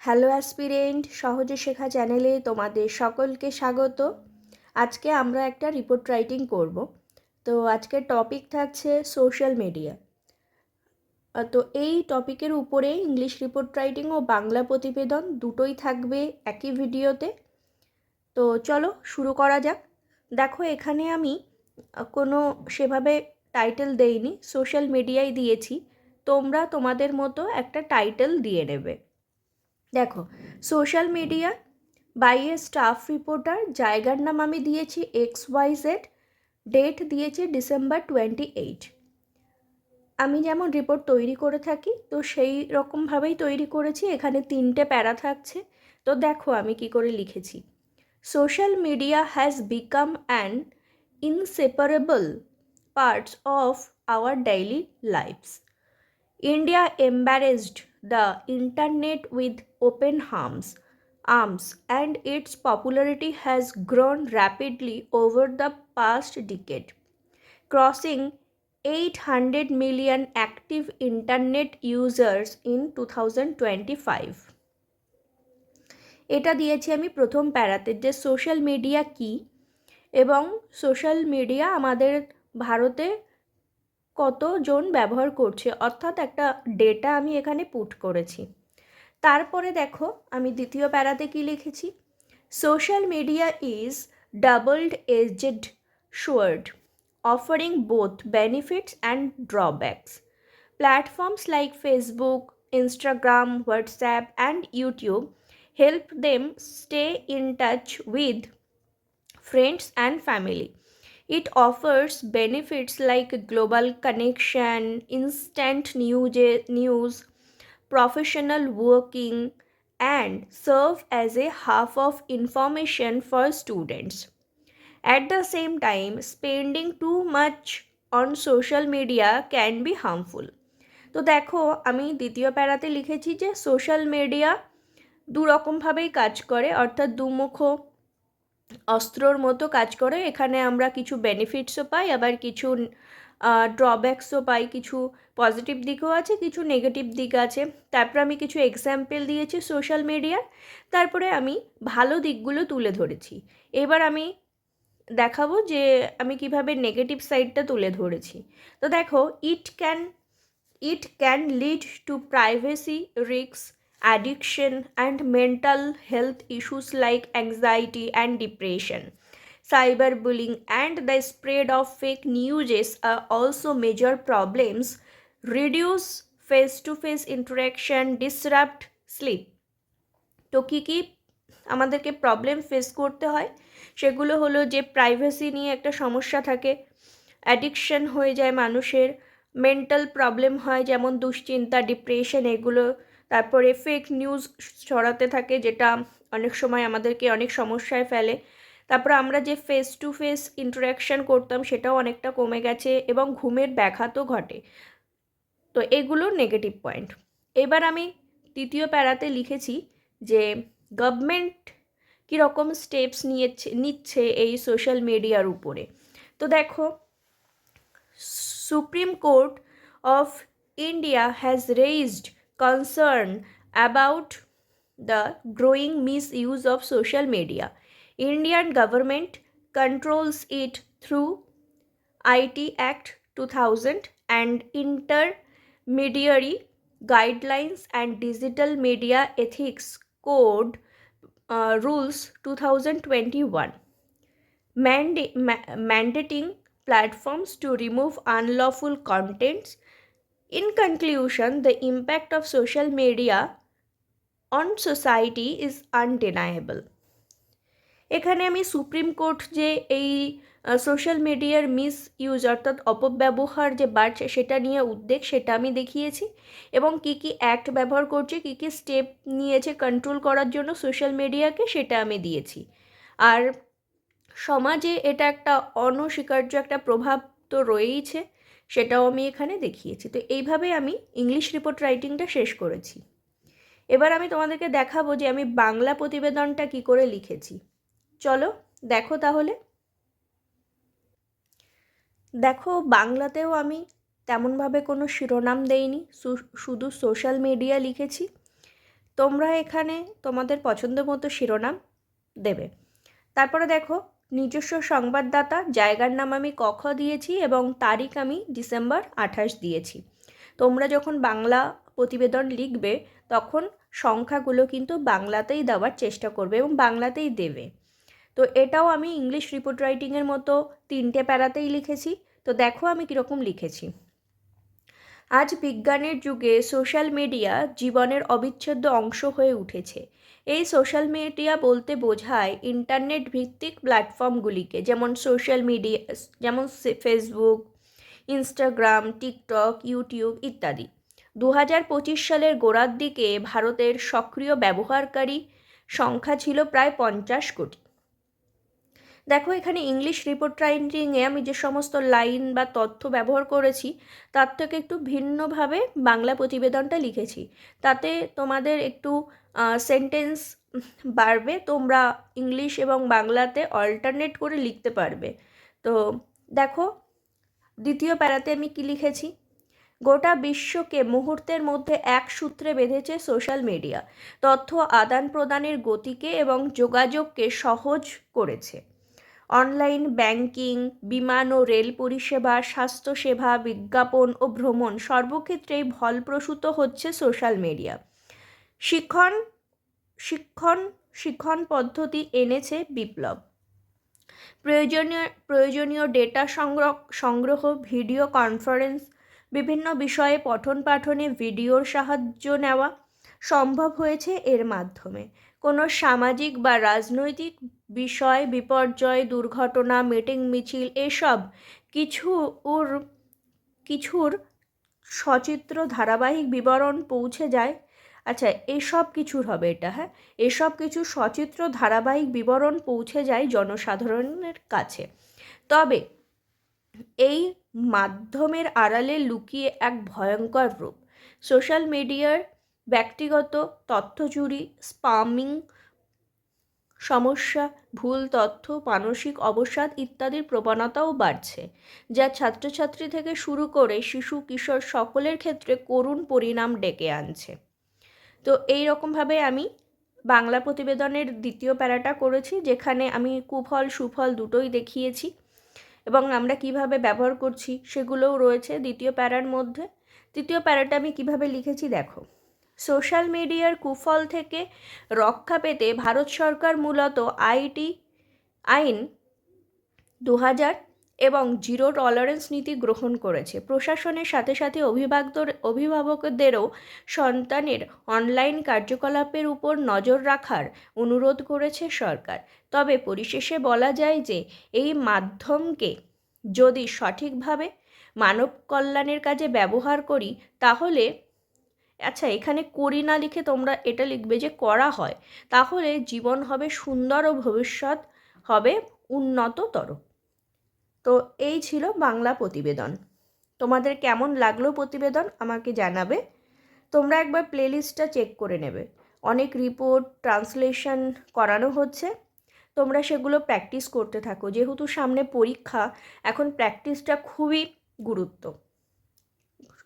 Hello aspirant, সহজে শেখা চ্যানেলে তোমাদের সকলকে স্বাগত। আজকে আমরা একটা রিপোর্ট রাইটিং করব। তো আজকের টপিক থাকছে সোশ্যাল মিডিয়া। তো এই টপিকের উপরে ইংলিশ রিপোর্ট রাইটিং ও বাংলা প্রতিবেদন দুটোই থাকবে একই ভিডিওতে। তো চলো শুরু করা যাক। দেখো এখানে আমি কোনো সেভাবে টাইটেল দেইনি, সোশ্যাল মিডিয়ায় দিয়েছি। তোমরা তোমাদের মতো একটা টাইটেল দিয়ে নেবে। দেখো social media by a staff reporter জায়গার নাম আমি দিয়েছি এক্স ওয়াই জেড ডেট দিয়েছি ডিসেম্বর টোয়েন্টি এইট আমি যেমন রিপোর্ট তৈরি করে থাকি, তো সেই রকমভাবেই তৈরি করেছি, এখানে তিনটে প্যারা থাকছে। তো দেখো আমি কি করে লিখেছি। Social media has become an inseparable parts of our daily lives India embraced the internet with open arms, arms and its popularity has grown rapidly over the past decade, crossing 800 million active internet users in 2025. এটা দিয়েছি আমি প্রথম প্যারাতে যে social media কি এবং social media আমাদের ভারতে কতজন ব্যবহার করছে, অর্থাৎ একটা ডেটা আমি এখানে পুট করেছি। তারপরে দেখো, আমি দ্বিতীয় প্যারাতে কি লিখেছি? Social media is doubled edged sword offering both benefits and drawbacks platforms like Facebook Instagram WhatsApp and YouTube help them stay in touch with friends and family. It offers benefits like global connection, instant news, professional working, and serve as a hub of information for students. At the same time, spending too much on social media can be harmful. তো দেখো আমি দ্বিতীয় প্যারাতে লিখেছি যে social media দু রকমভাবেই কাজ করে অর্থাৎ দুমুখ অস্ত্রর মতো কাজ করে। এখানে আমরা কিছু বেনিফিটসও পাই, আবার কিছু ড্রব্যাকসও পাই। কিছু পজিটিভ দিকও আছে, কিছু নেগেটিভ দিক আছে। তারপর আমি কিছু এক্সাম্পল দিয়েছি সোশ্যাল মিডিয়ার তারপরে আমি ভালো দিকগুলো তুলে ধরেছি। এবার আমি দেখাবো যে আমি কীভাবে নেগেটিভ সাইডটা তুলে ধরেছি। তো দেখো it can it can lead to privacy risks addiction and mental health issues like anxiety and depression. Cyberbullying and the spread of fake news are also major problems. Reduce face to face interaction, disrupt sleep. তো কী কী আমাদেরকে problem face করতে হয় সেগুলো হলো যে privacy নিয়ে একটা সমস্যা থাকে অ্যাডিকশন হয়ে যায় মানুষের মেন্টাল প্রবলেম হয় যেমন দুশ্চিন্তা ডিপ্রেশন এগুলো তারপরে ফেক নিউজ ছড়াতে থাকে যেটা অনেক সময় আমাদেরকে অনেক সমস্যায় ফেলে। তারপর আমরা যে ফেস টু ফেস ইন্টারাকশান করতাম সেটাও অনেকটা কমে গেছে এবং ঘুমের ব্যাঘাতও ঘটে। তো এগুলো নেগেটিভ পয়েন্ট এবার আমি তৃতীয় প্যারাতে লিখেছি যে গভর্নমেন্ট কীরকম স্টেপস নিয়েছে, নিচ্ছে এই সোশ্যাল মিডিয়ার উপরে। তো দেখো Supreme Court of India has raised concern about the growing misuse of social media. Indian government controls it through IT Act 2000 and intermediary guidelines and digital media ethics code uh, rules 2021 Manda- ma- mandating platforms to remove unlawful contents in conclusion, the impact of social media on society is undeniable. এখানে আমি supreme court যে এই social মিডিয়ার miss use অর্থাৎ অপব্যবহার যে বাড়ছে সেটা নিয়ে উদ্বেগ সেটা আমি দেখিয়েছি। এবং কি কি অ্যাক্ট ব্যবহার করছে কি কি স্টেপ নিয়েছে কন্ট্রোল করার জন্য সোশ্যাল মিডিয়াকে সেটা আমি দিয়েছি। আর সমাজে এটা একটা অনস্বীকার্য একটা প্রভাব তো রয়েইছে। সেটাও আমি এখানে দেখিয়েছি। তো এইভাবে আমি ইংলিশ রিপোর্ট রাইটিংটা শেষ করেছি। এবার আমি তোমাদেরকে দেখাবো যে আমি বাংলা প্রতিবেদনটা কি করে লিখেছি। চলো দেখো তাহলে। দেখো, বাংলাতেও আমি তেমনভাবে কোনো শিরোনাম দেইনি শুধু সোশ্যাল মিডিয়া লিখেছি। তোমরা এখানে তোমাদের পছন্দ মতো শিরোনাম দেবে। তারপরে দেখো নিজস্ব সংবাদদাতা, জায়গার নাম আমি কখ দিয়েছি এবং তারিখ আমি ডিসেম্বর আঠাশ দিয়েছি। তোমরা যখন বাংলা প্রতিবেদন লিখবে, তখন সংখ্যাগুলো কিন্তু বাংলাতেই দেওয়ার চেষ্টা করবে এবং বাংলাতেই দেবে। তো এটাও আমি ইংলিশ রিপোর্ট রাইটিংয়ের মতো তিনটে প্যারাতেই লিখেছি। তো দেখো আমি কীরকম লিখেছি। আজ বিজ্ঞানের যুগে সোশ্যাল মিডিয়া জীবনের অবিচ্ছেদ্য অংশ হয়ে উঠেছে। এই সোশ্যাল মিডিয়া বলতে বোঝায় ইন্টারনেট ভিত্তিক প্ল্যাটফর্মগুলিকে যেমন সোশ্যাল মিডিয়া যেমন ফেসবুক ইনস্টাগ্রাম টিকটক ইউটিউব ইত্যাদি। দু হাজার পঁচিশ সালের গোড়ার দিকে ভারতের সক্রিয় ব্যবহারকারী সংখ্যা ছিল প্রায় পঞ্চাশ কোটি। দেখো, এখানে ইংলিশ রিপোর্ট রাইটিংয়ে আমি যে সমস্ত লাইন বা তথ্য ব্যবহার করেছি, তার থেকে একটু ভিন্নভাবে বাংলা প্রতিবেদনটা লিখেছি। তাতে তোমাদের একটু সেন্টেন্স বাড়বে, তোমরা ইংলিশ এবং বাংলাতে অল্টারনেট করে লিখতে পারবে। তো দেখো, দ্বিতীয় প্যারাতে আমি কি লিখেছি? গোটা বিশ্বকে মুহূর্তের মধ্যে এক সূত্রে বেঁধেছে সোশ্যাল মিডিয়া তথ্য আদান প্রদানের গতিকে এবং যোগাযোগকে সহজ করেছে। অনলাইন ব্যাংকিং, বিমান ও রেল পরিষেবা স্বাস্থ্যসেবা বিজ্ঞাপন ও ভ্রমণ সর্বক্ষেত্রেই ফলপ্রসূত হচ্ছে সোশ্যাল মিডিয়া। শিক্ষণ শিক্ষণ শিক্ষণ পদ্ধতি এনেছে বিপ্লব। প্রয়োজনীয় প্রয়োজনীয় ডেটা সংগ্রহ সংগ্রহ, ভিডিও কনফারেন্স, বিভিন্ন বিষয়ে পঠন পাঠনে ভিডিওর সাহায্য নেওয়া সম্ভব হয়েছে এর মাধ্যমে। কোনো সামাজিক বা রাজনৈতিক বিষয়, বিপর্যয়, দুর্ঘটনা, মিটিং, মিছিল এসব কিছুর কিছুর সচিত্র ধারাবাহিক বিবরণ পৌঁছে যায়। আচ্ছা এসব কিছুর হবে এটা হ্যাঁ? এসব কিছু সচিত্র ধারাবাহিক বিবরণ পৌঁছে যায় জনসাধারণের কাছে। তবে এই মাধ্যমের আড়ালে লুকিয়ে এক ভয়ঙ্কর রূপ। সোশ্যাল মিডিয়ার ব্যক্তিগত তথ্য চুরি, স্পামিং সমস্যা, ভুল তথ্য, মানসিক অবসাদ ইত্যাদির প্রবণতাও বাড়ছে, যা ছাত্রছাত্রী থেকে শুরু করে শিশু, কিশোর সকলের ক্ষেত্রে করুণ পরিণাম ডেকে আনছে। তো এই রকমভাবে আমি বাংলা প্রতিবেদনের দ্বিতীয় প্যারাটা করেছি, যেখানে আমি কুফল, সুফল দুটোই দেখিয়েছি এবং আমরা কীভাবে ব্যবহার করছি সেগুলোও রয়েছে দ্বিতীয় প্যারার মধ্যে। তৃতীয় প্যারাটা আমি কীভাবে লিখেছি দেখো। সোশ্যাল মিডিয়ার কুফল থেকে রক্ষা পেতে ভারত সরকার মূলত আইটি, আইন দু হাজার এবং জিরো টলারেন্স নীতি গ্রহণ করেছে। প্রশাসনের সাথে সাথে অভিভাবকদের, অভিভাবকদেরও সন্তানের অনলাইন কার্যকলাপের উপর নজর রাখার অনুরোধ করেছে সরকার। তবে পরিশেষে বলা যায় যে, এই মাধ্যমকে যদি সঠিকভাবে মানব কল্যাণের কাজে ব্যবহার করি, তাহলে আচ্ছা এখানে করি না লিখে তোমরা এটা লিখবে যে করা হয়, তাহলে জীবন হবে সুন্দর ও ভবিষ্যৎ হবে উন্নততর। তো এই ছিল বাংলা প্রতিবেদন। তোমাদের কেমন লাগল প্রতিবেদন আমাকে জানাবে। তোমরা একবার প্লেলিস্টটা চেক করে নেবে। অনেক রিপোর্ট, ট্রান্সলেশন করানো হচ্ছে। তোমরা সেগুলো প্র্যাকটিস করতে থাকো। যেহেতু সামনে পরীক্ষা, এখন প্র্যাকটিসটা খুবই গুরুত্ব,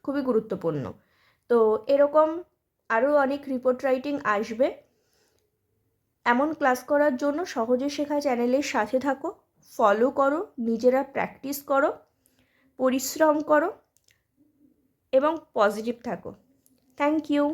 খুবই গুরুত্বপূর্ণ। তো এরকম আরও অনেক রিপোর্ট রাইটিং আসবে। এমন ক্লাস করার জন্য সহজে শেখা চ্যানেলের সাথে থাকো ফলো করো, নিজেরা প্র্যাকটিস করো, পরিশ্রম করো এবং পজিটিভ থাকো। Thank you